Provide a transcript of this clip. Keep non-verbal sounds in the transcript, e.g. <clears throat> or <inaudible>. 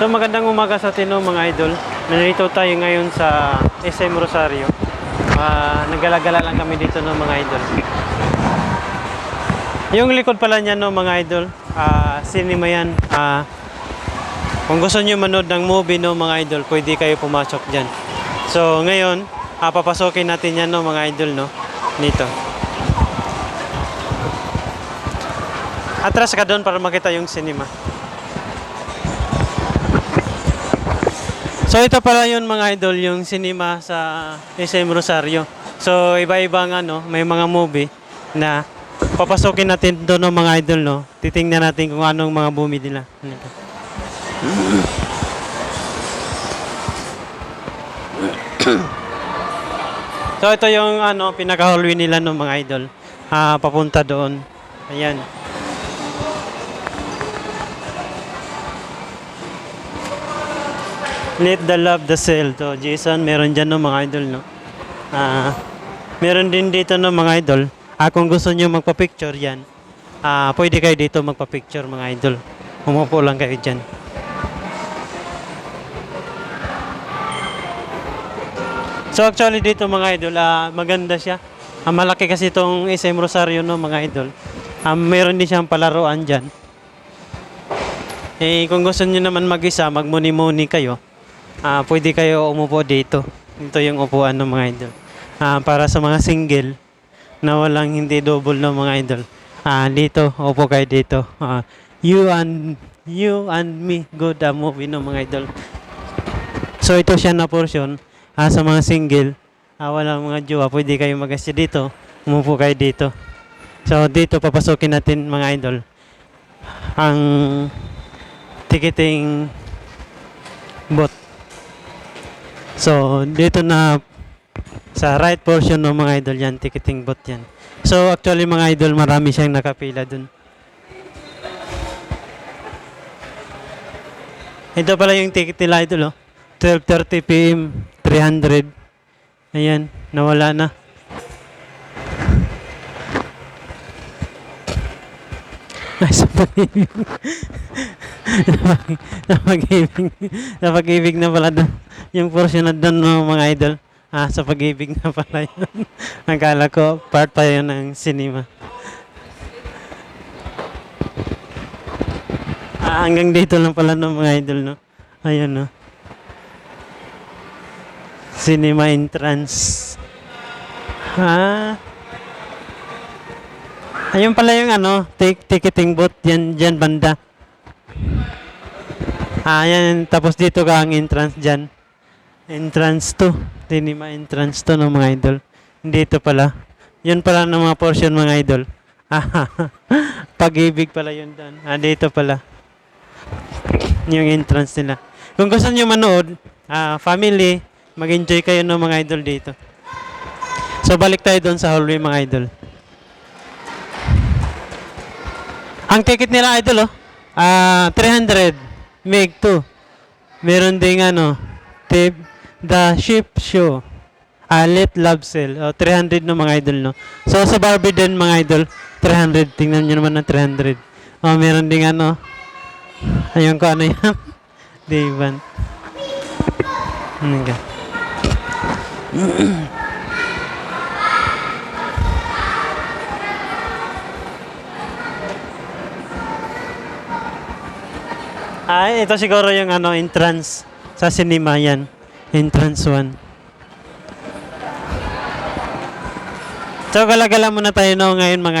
So magandang umaga sa atin mga idol. Nandito tayo ngayon sa SM Rosario. Ah, naggalagala lang kami dito no, mga idol. Yung likod pala niya no, mga idol, ah, cinema yan. Ah, kung gusto niyo manood ng movie no, mga idol, pwede kayo pumasok dyan. So ngayon, ah, papasokin natin yan no, mga idol no, dito. Atras ka doon para makita yung cinema. So ito pala yun mga idol, yung cinema sa SM Rosario. So iba-ibang ano, may mga movie na papasokin natin doon ng mga idol no. Titingnan natin kung anong mga movie nila. So ito yung ano pinaka-hallway nila no mga idol. Ah, papunta doon. Ayan. Let the love the sale to. Jason meron dyan no mga idol no? Ah meron din dito no mga idol. Ah kung gusto nyo magpa-picture yan ah pwede kayo dito magpa-picture mga idol. Umupo lang kayo dyan. So actually dito mga idol ah maganda siya. Ah, malaki kasi itong SM Rosario no mga idol. Ah, meron din siyang palaruan dyan. Eh kung gusto nyo naman mag-isa magmuni-muni kayo Ah, pwede kayo umupo dito. Ito yung upuan ng mga idol. Ah, para sa mga single na walang hindi double ng mga idol. Ah, dito, upo kayo dito. Ah, you and you and me good a movie ng mga idol. So ito siya na portion ah, sa mga single. Ah, walang mga jowa, pwede kayo mag dito. Umupo kayo dito. So dito papasukin natin mga idol ang ticketing booth. So, dito na sa right portion ng mga idol yan, ticketing booth yan. So, actually mga idol, marami siyang nakapila dun. Ito pala yung ticket nila idol, oh. 12.30 p.m. 300. Ayan, nawala na. <laughs> Ay, sa pag-ibig. <laughs> sa pag-ibig. sa pag-ibig na pala doon. Yung portion na doon ng mga idol. Ah, sa pag-ibig na pala yun. <laughs> Akala ko, part pa yun ng cinema. Ah, hanggang dito lang pala ng mga idol, no? Ayun, no? Cinema entrance. Ah. Ayun pala yung ano, tik ticketing booth yan diyan banda. Ah, yan tapos dito ka ang entrance diyan. Entrance to. Cinema entrance to ng mga idol. Dito pala. Yun pala ng mga portion mga idol. <laughs> Ah, pag-ibig pala yun doon. Ah, dito pala. Yung entrance nila. Kung gusto niyo manood, ah, family, mag-enjoy kayo ng mga idol dito. So balik tayo doon sa hallway mga idol. Ang ticket nila idol oh, ah 300 meg 2. Meron ding ano, tip the ship show. Ah, Let Love Sale. Oh, 300 no mga idol no. So sa Barbie din mga idol, 300. Tingnan niyo naman na 300. Oh, meron ding ano. Ayun ko ano yan. <laughs> Divan. Ano? Ay, <clears throat> ito siguro yung ano, entrance sa cinema yan. Entrance 1. So, galagala muna tayo no, ngayon mga